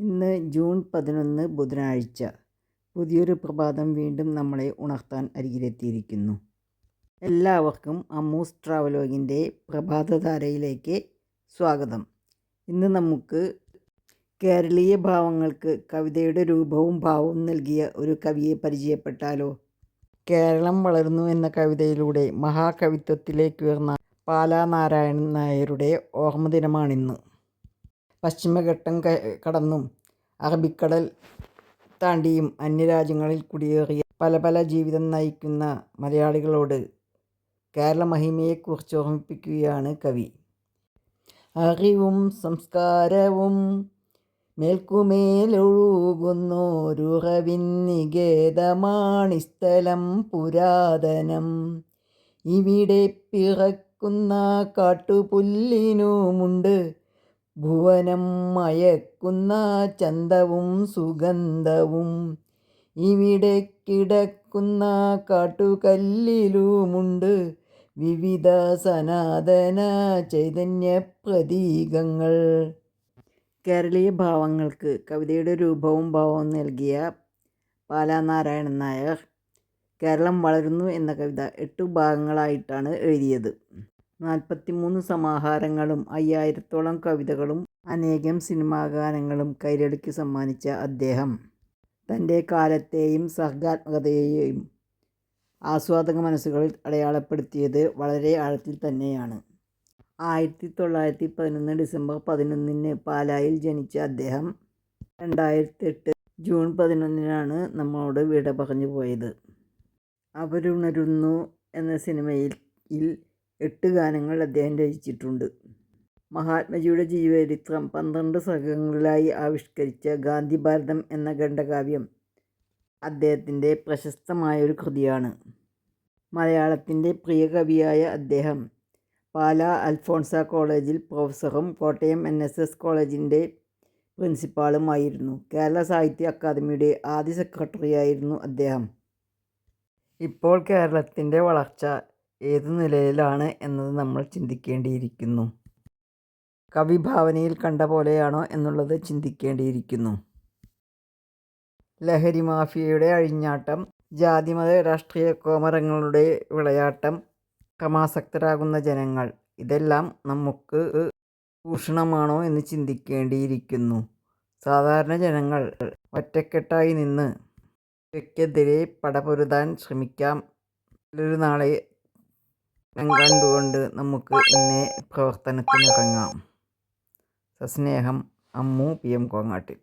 ഇന്ന് ജൂൺ പതിനൊന്ന് ബുധനാഴ്ച. പുതിയൊരു പ്രഭാതം വീണ്ടും നമ്മളെ ഉണർത്താൻ അരികിലെത്തിയിരിക്കുന്നു. എല്ലാവർക്കും അമ്മൂസ് ട്രാവലോഗിന്റെ പ്രഭാതധാരയിലേക്ക് സ്വാഗതം. ഇന്ന് നമുക്ക് കേരളീയ ഭാവങ്ങൾക്ക് കവിതയുടെ രൂപവും ഭാവവും നൽകിയ ഒരു കവിയെ പരിചയപ്പെട്ടാലോ? കേരളം വളർന്നു എന്ന കവിതയിലൂടെ മഹാകവിത്വത്തിലേക്ക് ഉയർന്ന പാലാ നാരായണൻ നായരുടെ ഓർമ്മ ദിനമാണിന്ന് പശ്ചിമഘട്ടം കടന്നും അറബിക്കടൽ താണ്ടിയും അന്യരാജ്യങ്ങളിൽ കുടിയേറിയ പല പല ജീവിതം നയിക്കുന്ന മലയാളികളോട് കേരള മഹിമയെക്കുറിച്ച് ഓർമ്മിപ്പിക്കുകയാണ് കവി. അറിവും സംസ്കാരവും മേൽക്കുമേലൊഴുകുന്നോരുറവിൻ നികേതമാണിസ്ഥലം പുരാതനം. ഇവിടെ പിറക്കുന്ന കാട്ടുപുല്ലിനുമുണ്ട് ഭുവനം മയക്കുന്ന ചന്തവും സുഗന്ധവും ഇവിടെ കിടക്കുന്ന കാട്ടുകല്ലിലുമുണ്ട് വിവിധ സനാതന ചൈതന്യ പ്രതീകങ്ങൾ. കേരളീയ ഭാവങ്ങൾക്ക് കവിതയുടെ രൂപവും ഭാവവും നൽകിയ പാലാനാരായണൻ നായർ കേരളം വളരുന്നു എന്ന കവിത എട്ടു ഭാഗങ്ങളായിട്ടാണ് എഴുതിയത്. നാൽപ്പത്തിമൂന്ന് സമാഹാരങ്ങളും അയ്യായിരത്തോളം കവിതകളും അനേകം സിനിമാഗാനങ്ങളും കൈരളിക്ക് സമ്മാനിച്ച അദ്ദേഹം. തന്റെ കാലത്തെയും സർഗാത്മകതയെയും ആസ്വാദക മനസ്സുകളിൽ അടയാളപ്പെടുത്തിയത് വളരെ ആഴത്തിൽ തന്നെയാണ്. ആയിരത്തി തൊള്ളായിരത്തി പതിനൊന്ന് ഡിസംബർ പതിനൊന്നിന് പാലായിൽ ജനിച്ച അദ്ദേഹം രണ്ടായിരത്തി എട്ട് ജൂൺ പതിനൊന്നിനാണ് നമ്മളോട് വിട പറഞ്ഞു പോയത്. അവരുണരുന്നു എന്ന സിനിമയിൽ എട്ട് ഗാനങ്ങൾ അദ്ദേഹം രചിച്ചിട്ടുണ്ട്. മഹാത്മജിയുടെ ജീവചരിത്രം പന്ത്രണ്ട് സർഗങ്ങളിലായി ആവിഷ്കരിച്ച ഗാന്ധി ഭാരതം എന്ന ഖണ്ഡകാവ്യം അദ്ദേഹത്തിന്റെ പ്രശസ്തമായൊരു കൃതിയാണ്. മലയാളത്തിന്റെ പ്രിയ കവിയായ അദ്ദേഹം പാല അൽഫോൺസ കോളേജിൽ പ്രൊഫസറും കോട്ടയം എൻ എസ് എസ് കോളേജിന്റെ പ്രിൻസിപ്പാളുമായിരുന്നു കേരള സാഹിത്യ അക്കാദമിയുടെ ആദ്യ സെക്രട്ടറിയായിരുന്നു അദ്ദേഹം. ഇപ്പോൾ കേരളത്തിന്റെ വളർച്ച ഏതു നിലയിലാണ് എന്നത് നമ്മൾ ചിന്തിക്കേണ്ടിയിരിക്കുന്നു. കവി ഭാവനയിൽ കണ്ട പോലെയാണോ എന്നുള്ളത് ചിന്തിക്കേണ്ടിയിരിക്കുന്നു. ലഹരി മാഫിയയുടെ അഴിഞ്ഞാട്ടം ജാതിമത രാഷ്ട്രീയ കോമരങ്ങളുടെ വിളയാട്ടം ക്രമാസക്തരാകുന്ന ജനങ്ങൾ ഇതെല്ലാം നമുക്ക് ചൂഷണമാണോ എന്ന് ചിന്തിക്കേണ്ടിയിരിക്കുന്നു. സാധാരണ ജനങ്ങൾ ഒറ്റക്കെട്ടായി നിന്ന് ഇവയ്ക്കെതിരെ പടപൊരുതാൻ ശ്രമിക്കാം. ഒരു നാളെ കണ്ടുകൊണ്ട് നമുക്ക് ഇന്നേ പ്രവർത്തനത്തിനിറങ്ങാം സസ്നേഹം അമ്മു പി എം കോങ്ങാട്ടിൽ.